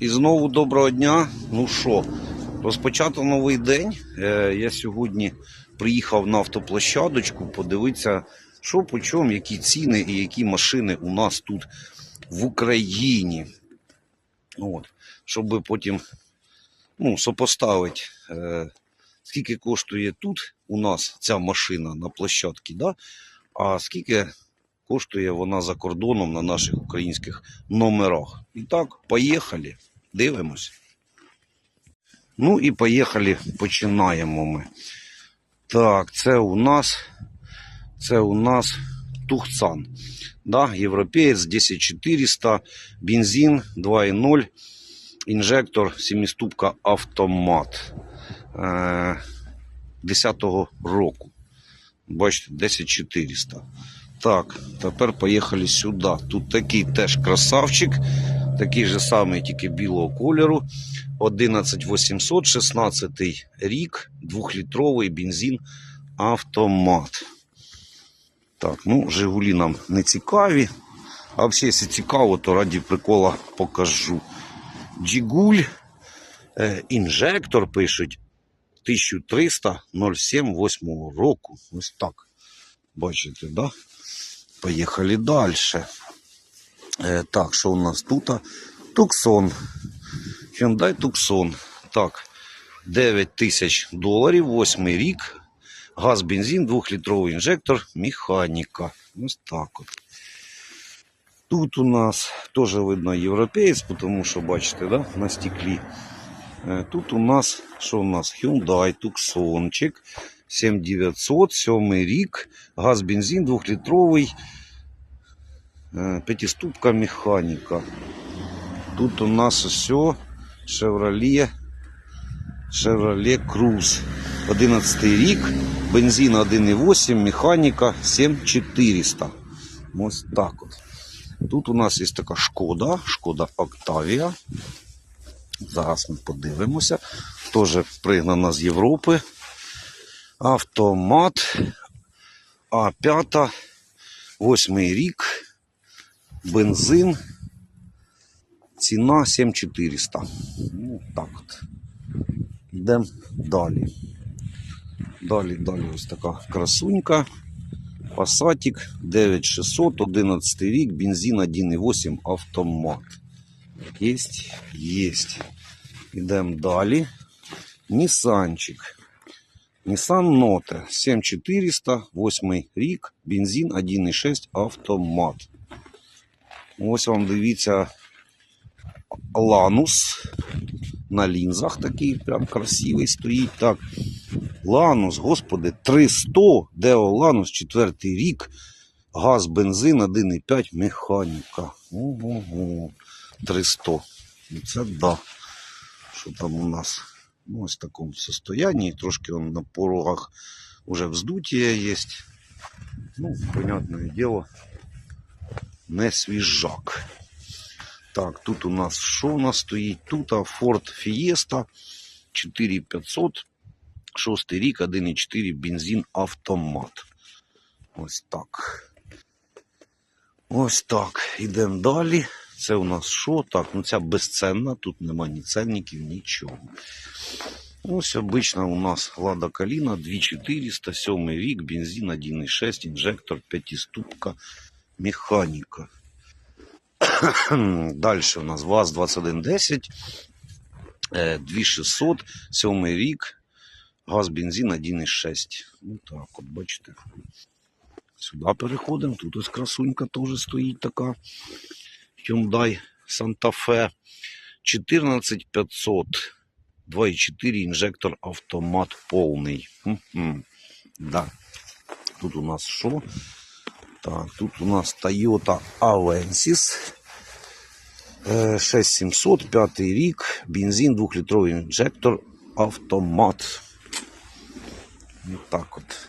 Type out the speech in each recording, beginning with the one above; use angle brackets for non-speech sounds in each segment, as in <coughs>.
І знову доброго дня. Ну що, розпочато новий день. Е, я сьогодні приїхав на автоплощадочку подивитися, що по чому, які ціни і які машини у нас тут в Україні. От. Щоб потім ну, сопоставити, е, скільки коштує тут у нас ця машина на площадці, да? а скільки коштує вона за кордоном на наших українських номерах. І так, поїхали, дивимось. Ну і поїхали, починаємо ми. Так, це у нас, це у нас Тухцан. Да, європеєць 10400, бензин 2.0, інжектор, 7-ступка автомат. Е, 10-го року. Бачите, 10400. Так, тепер поїхали сюди. Тут такий теж красавчик, такий же самий, тільки білого кольору. 11800, 16 рік, 2-літровий бензин автомат. Так, ну, Жигулі нам не цікаві. А взагалі, якщо цікаво, то раді прикола покажу. Джигуль, е, інжектор пишуть 1300 07 8 року. Ось так. Бачите, да? Поїхали далі. Е, так, що у нас тут? Туксон. Hyundai Tucson. Так, 9 тисяч доларів, 8 рік. Газ, бензин, 2-літровий інжектор, механіка. Ось так от. Тут у нас теж видно європеєць, тому що, бачите, да, на стеклі. Е, Тут у нас, що у нас? Hyundai Tucsonчик 7900, 7 рік, газ, бензин, 2-літровий, е, п'ятиступка механіка. Тут у нас все Chevrolet, Chevrolet Cruze. 11 рік, бензин 1,8, механіка 7400. Ось так от. Тут у нас є така шкода, шкода Octavia. Зараз ми подивимося. Теж пригнана з Європи. Автомат А5, 8 рік, бензин. Ціна 7400. Ну, так от. Йдемо далі. Далі, далі ось така красунька. Пасатік 9600, 11 рік, бензин 1,8 автомат. Єсть, єсть. Йдемо далі. Нісанчик. Nissan Note 7400, 8 рік, бензин 1,6 автомат. Ось вам дивіться Ланус на лінзах такий прям красивий стоїть. Так. Ланус, господи, 300, Део Ланус, 4 рік, газ, бензин 1,5 механіка. Ого, 300. Ну, Це да. Що там у нас? Ну, ось в такому состоянии. Трошки он на порогах уже вздутие есть. Ну, понятное дело, не свіжак. Так, тут у нас що у нас стоїть? Тут а, Ford Fiesta 4500, 6 рік, 1,4 бензин автомат. Ось так. Ось так. Ідемо далі. Це у нас що? Так, ну ця безценна, тут нема ні ценників, нічого. Ось обична у нас Лада Каліна 2400, 7 рік, бензин 1,6, інжектор, 5-ступка, механіка. <coughs> Далі у нас ВАЗ-2110, е, 2600, 7 рік, газ, бензин 1,6. Ну так, от бачите. Сюди переходимо. Тут ось красунька теж стоїть така. Hyundai Santa Fe 14500. 2,4 інжектор автомат повний. М-м. Да. Тут у нас що? Так, тут у нас Toyota Avensis. Е, 6700, 5 рік, бензин, 2-літровий інжектор, автомат. Ось так от.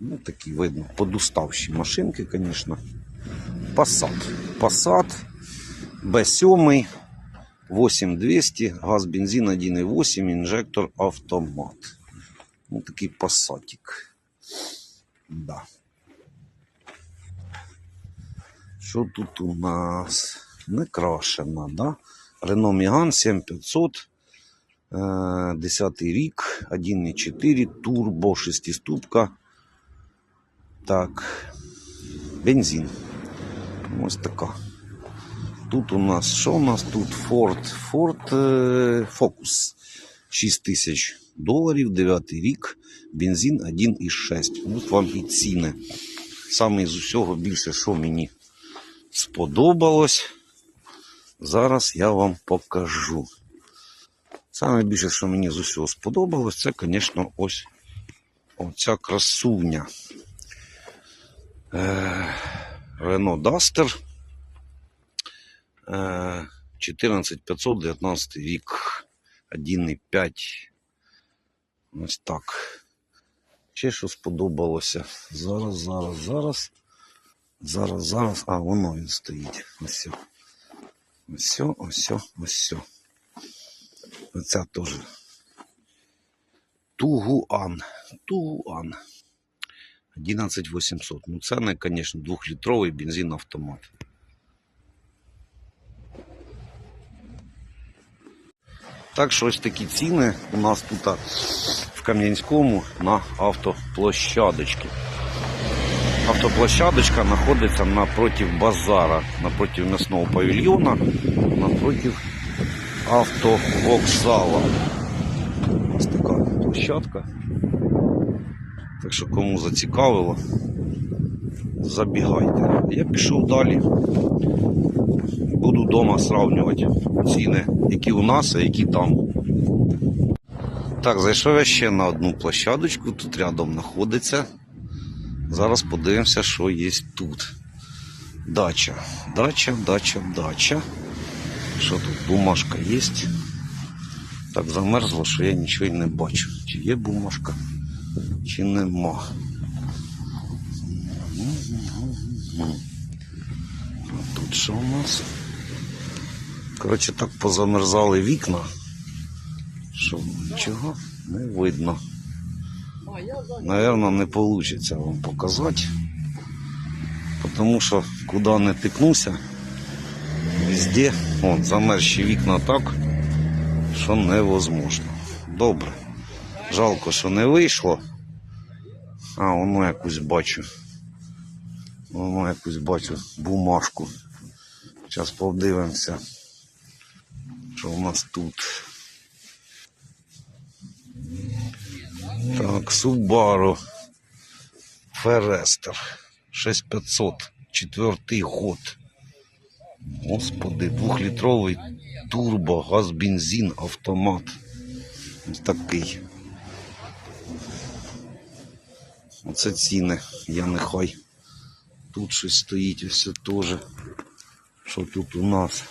Ну, такі видно, подуставші машинки, звісно. Passat. Passat B7, 8200, газ, бензин 1,8, інжектор, автомат. Ну, такий пасатик. Да. Що тут у нас? Не крашена, да? Renault Megane 7500. е, 10 рік, 1.4, турбо, шестиступка. Так, бензин. Ось така. Тут у нас що у нас тут? Ford е, Focus. 6 тисяч доларів, 9 рік, бензин 1,6. Ось вам і ціни. Саме з усього більше, що мені сподобалось. Зараз я вам покажу. Саме більше, що мені з усього сподобалось, це, звісно, ось оця красуня. Е, Duster. Е, 14519 рік. 1,5. Ось так. Ще що сподобалося. Зараз, зараз, зараз. Зараз, зараз. А, воно він стоїть. Ось. Ось, ось, ось. Оця теж. Тугуан. Тугуан. 11800. Ну, це не, звісно, двохлітровий бензин автомат. Так що ось такі ціни у нас тут а, в Кам'янському на автоплощадочці. Автоплощадочка знаходиться напротив базара, напротив м'ясного павільйона, напротив автовокзала. Ось така площадка. Так що кому зацікавило, забігайте. Я пішов далі. Буду вдома сравнювати ціни, які у нас, а які там. Так, зайшов я ще на одну площадочку, тут рядом знаходиться. Зараз подивимося, що є тут. Дача. Дача, дача, дача. Що тут? Бумажка є. Так замерзло, що я нічого й не бачу. Чи є бумажка, чи нема. Тут що у нас? Коротше, так позамерзали вікна, що нічого не видно. Наверно, не вийде вам показати. Тому що куди не тикнуся, везде вон, замерзші вікна так, що невозможно. Добре. Жалко, що не вийшло. А, воно якусь бачу. Воно якусь бачу бумажку. Зараз подивимося, що у нас тут. Так, Subaru Forester 6500, четвертий год. Господи, двохлітровий турбо, газ, бензин, автомат. Ось такий. Оце ціни, я нехай. Тут щось стоїть, це теж. Що тут у нас?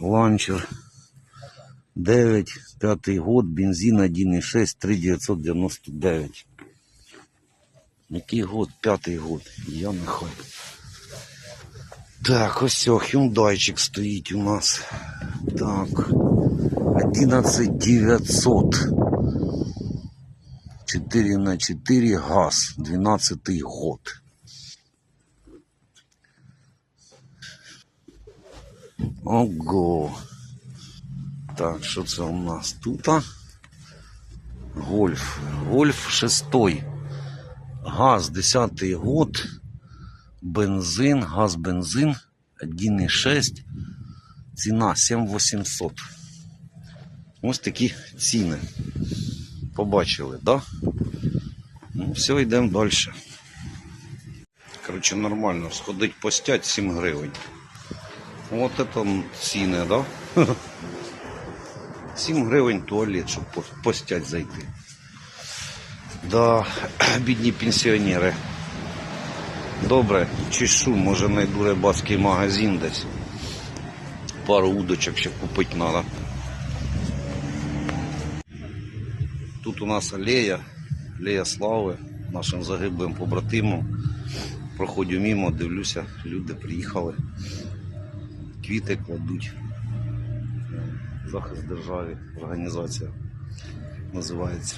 Ланчер 9, пятый год, бензин 1,6, 3,999. Який год? П'ятий год. Я нехай. Так, ось цього хюндайчик стоїть у нас. Так. 11900. 4 на 4 газ. 12 год. Ого. Так, що це у нас тут? Гольф. Гольф шестой. Газ 10 год. Бензин, газ бензин 1,6. Ціна 7800. Ось такі ціни. Побачили, да? Ну, все, йдемо далі. Коротше, нормально. Сходить постять 7 гривень. От це ціни, да? <laughs> 7 гривень туалет, щоб постять зайти. Да, <clears throat> бідні пенсіонери. Добре, чешу, може знайду рибацький магазин десь. Пару удочок ще купити треба. Тут у нас алея, алея слави, нашим загиблим побратимам. Проходжу мимо, дивлюся, люди приїхали. Квіти кладуть. Захист держави, організація називається.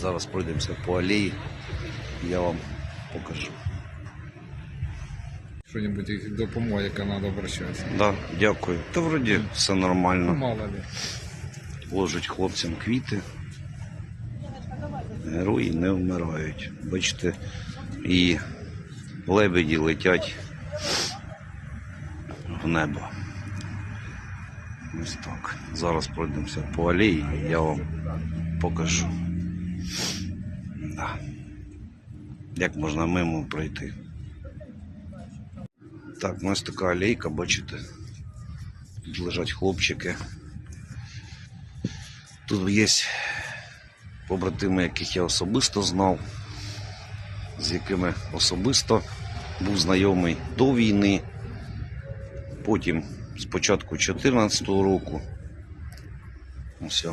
Зараз пройдемося по алеї, я вам покажу. що-небудь допомога, яка треба обращатися. Да, дякую. Та вроді все Ну, нормально. мало ли. Ложать хлопцям квіти. Герої не вмирають. Бачите, і лебеді летять в небо. Ось так. Зараз пройдемося по алеї, і я вам покажу. Да. Як можна мимо пройти. Так, ну ось така алейка, бачите. Тут лежать хлопчики. Тут є побратими, яких я особисто знав, з якими особисто був знайомий до війни. Потім з початку 2014 року. Ось.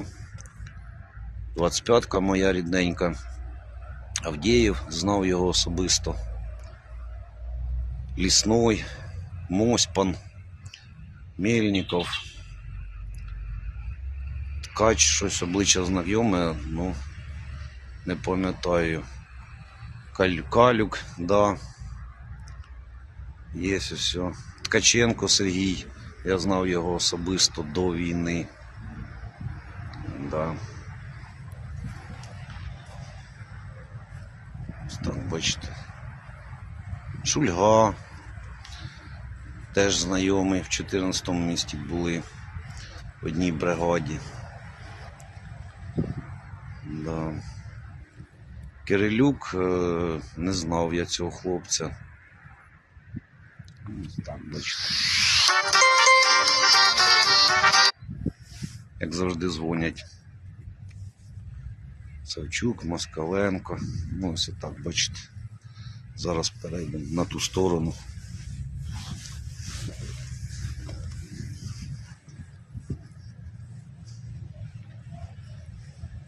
25-ка моя рідненька. Авдіїв знав його особисто. Лісной, Мосьпан, Мельников. Ткач, щось обличчя знайоме, ну не пам'ятаю. Каль- Калюк, да. Є все. Ткаченко Сергій. Я знав його особисто до війни. Да. Так, бачите. Шульга. Теж знайомий в 14-му місті були в одній бригаді. Да. Кирилюк, е, не знав я цього хлопця. Так, бачите. Як завжди дзвонять. Савчук, Москаленко. Ну, ось так, бачите. Зараз перейдемо на ту сторону.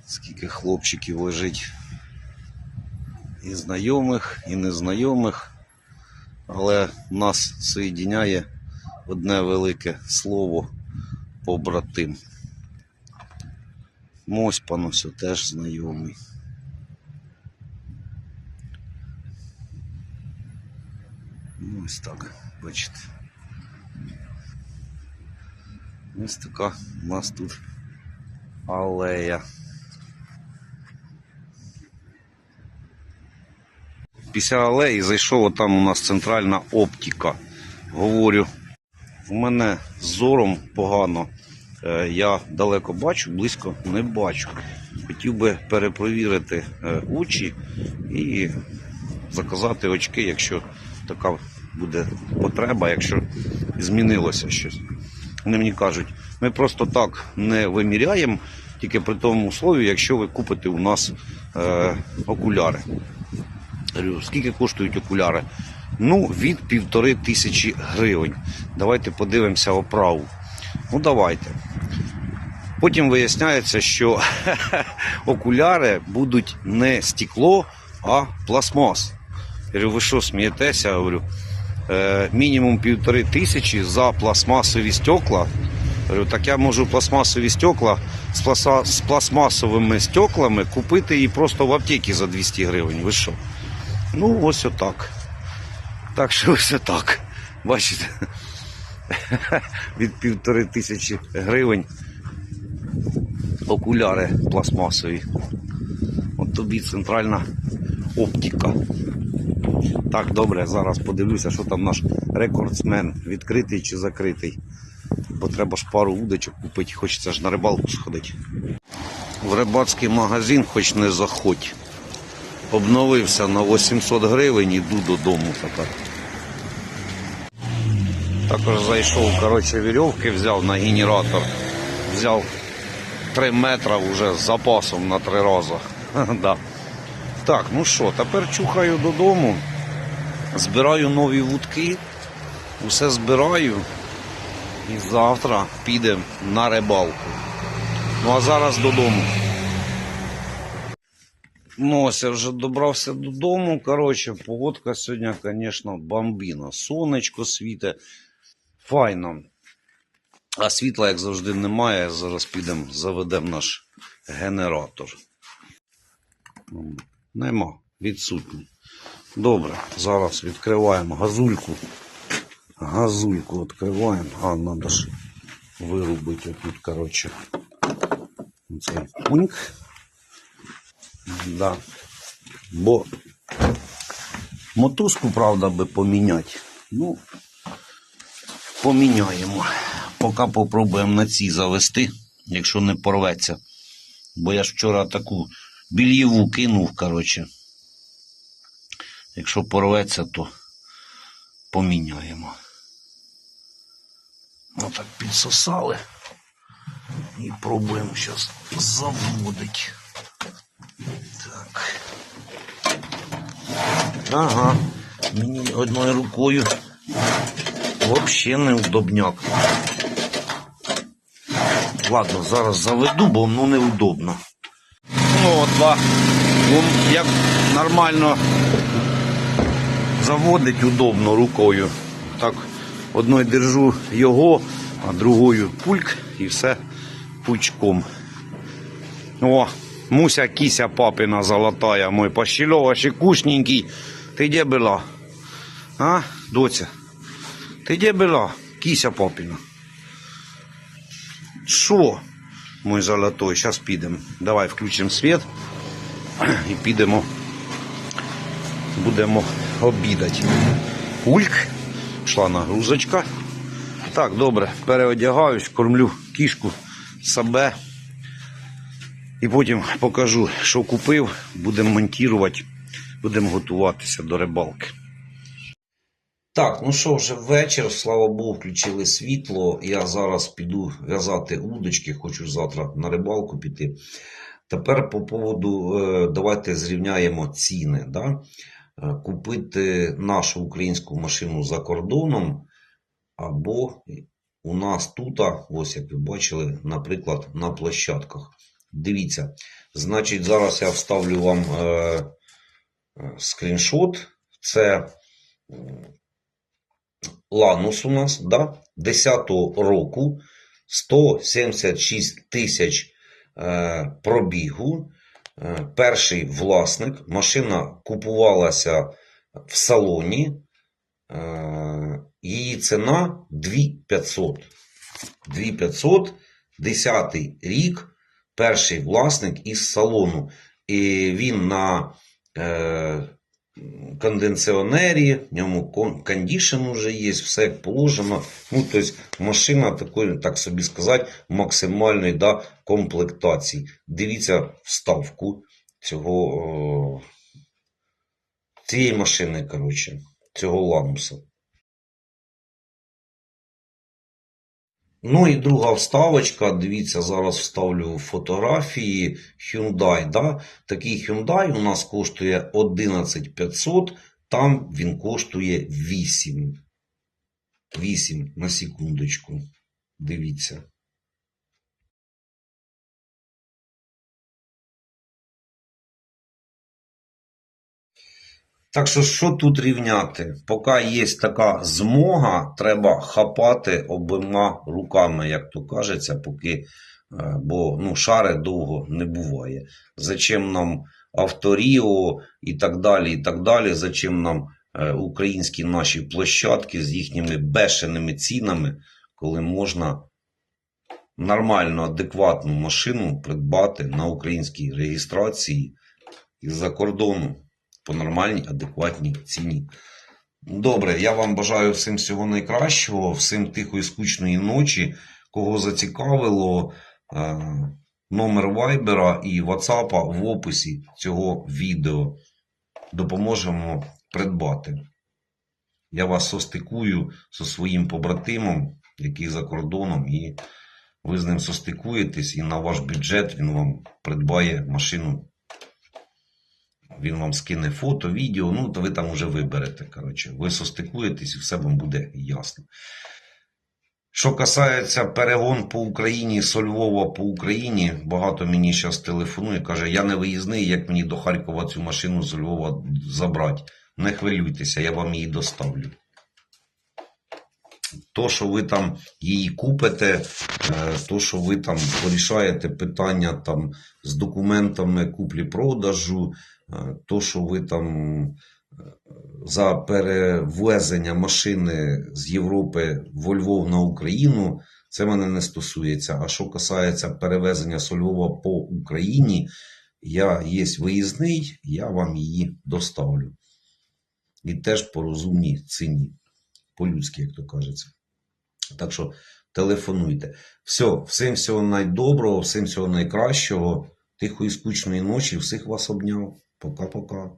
Скільки хлопчиків лежить і знайомих, і незнайомих. Але нас соєдиняє одне велике слово побратим. Мосьпан ось теж знайомий. Ну, ось так, бачите. Ось така у нас тут алея. Після алеї зайшов там у нас центральна оптика. Говорю, у мене зором погано. Е, Я далеко бачу, близько не бачу. Хотів би перепровірити е, очі і заказати очки, якщо така буде потреба, якщо змінилося щось. Вони мені кажуть, ми просто так не виміряємо, тільки при тому услові, якщо ви купите у нас е, окуляри. Скільки коштують окуляри? Ну, від півтори тисячі гривень. Давайте подивимося оправу. Ну, давайте. Потім виясняється, що <laughs> окуляри будуть не стекло, а пластмас. Говорю, ви що смієтеся? Говорю, е, мінімум півтори тисячі за пластмасові стекла. Говорю, так я можу пластмасові стекла з, пласа, з пластмасовими стеклами купити і просто в аптеці за 200 гривень. Ви що? Ну, ось отак. Так що ось отак. Бачите? Від півтори тисячі гривень окуляри пластмасові. От тобі центральна оптика. Так, добре, зараз подивлюся, що там наш рекордсмен, відкритий чи закритий. Бо треба ж пару удочок купити, хочеться ж на рибалку сходити. В рибацький магазин хоч не заходь. Обновився на 800 гривень, іду додому тепер. Також зайшов, коротше, вірьовки взяв на генератор. Взяв 3 метри вже з запасом на 3 рази. <laughs> да. Так, ну що, тепер чухаю додому, збираю нові вудки, усе збираю і завтра підемо на рибалку. Ну а зараз додому. Ну, ось я вже добрався додому. Коротше, погодка сьогодні, звісно, бомбіна. Сонечко світе. Файно. А світла, як завжди, немає. Зараз підемо, заведемо наш генератор. Нема, відсутній. Добре, зараз відкриваємо газульку. газульку відкриваємо. А, треба ж вирубити тут, коротше. Цей пуньк. Да. Бо мотузку, правда, би поміняти. Ну, поміняємо. Поки попробуємо на цій завести, якщо не порветься. Бо я ж вчора таку більєву кинув, коротше. Якщо порветься, то поміняємо. Отак підсосали. І пробуємо зараз заводити. Так. Ага. Мені одною рукою взагалі не удобняк. Ладно, зараз заведу, бо ну неудобно. Ну, вон як нормально заводить удобно рукою. Так, одною держу його, а другою пульк і все пучком. О, Муся кися папина золотая, мой пощелова шикушненький. Ты где была? А, доця? Ты где была? Кися папина. Що? Мой золотой, зараз підемо. Давай включимо світ <clears throat> і підемо. Будемо обідати. Ульк. Пішла нагрузочка. Так, добре, переодягаюсь, кормлю кішку, себе. І потім покажу, що купив, будемо монтувати, будемо готуватися до рибалки. Так, ну що, вже вечір, слава Богу, включили світло. Я зараз піду в'язати удочки, хочу завтра на рибалку піти. Тепер по поводу, е, давайте зрівняємо ціни. Да? Е, Купити нашу українську машину за кордоном, або у нас тут, ось як ви бачили, наприклад, на площадках. Дивіться, значить, зараз я вставлю вам е, скріншот. Це Ланус у нас, да? 10-го року, 176 тисяч е, пробігу. Е, перший власник. Машина купувалася в салоні. Е, її ціна 2500. 2500, 10 рік, перший власник із салону. І він на кондиціонері, в ньому кондішн вже є, все положено. Ну, тобто машина такої, так собі сказати, максимальної да, комплектації. Дивіться вставку цього, о, цієї машини, коротше, цього ламуса. Ну і друга вставочка. Дивіться, зараз вставлю фотографії Hyundai. Да? Такий Hyundai у нас коштує 11500, там він коштує 8. 8 на секундочку. Дивіться. Так що, що тут рівняти? Поки є така змога, треба хапати обома руками, як то кажеться, поки, е, бо ну, шари довго не буває. Зачем нам авторіо і так далі, і так далі. Зачем нам е, українські наші площадки з їхніми бешеними цінами, коли можна нормальну, адекватну машину придбати на українській реєстрації із-за кордону по нормальній, адекватній ціні. Добре, я вам бажаю всім всього найкращого, всім тихої скучної ночі. Кого зацікавило, е, номер Вайбера і Ватсапа в описі цього відео. Допоможемо придбати. Я вас состикую зі своїм побратимом, який за кордоном, і ви з ним состикуєтесь, і на ваш бюджет він вам придбає машину він вам скине фото, відео, ну, то ви там уже виберете. Коротше. Ви состикуєтесь і все вам буде ясно. Що касається перегон по Україні, со Львова по Україні, багато мені зараз телефонує, каже, я не виїзний, як мені до Харкова цю машину з Львова забрати. Не хвилюйтеся, я вам її доставлю. То, що ви там її купите, е, то, що ви там порішаєте питання там з документами куплі-продажу, е, то, що ви там за перевезення машини з Європи во Львов на Україну, це мене не стосується. А що касається перевезення з Львова по Україні, я є виїзний, я вам її доставлю. І теж по розумній ціні, по-людськи, як то кажеться. Так що телефонуйте. Все, всім всього найдоброго, всім всього найкращого, тихої скучної ночі, всіх вас обняв. Пока-пока.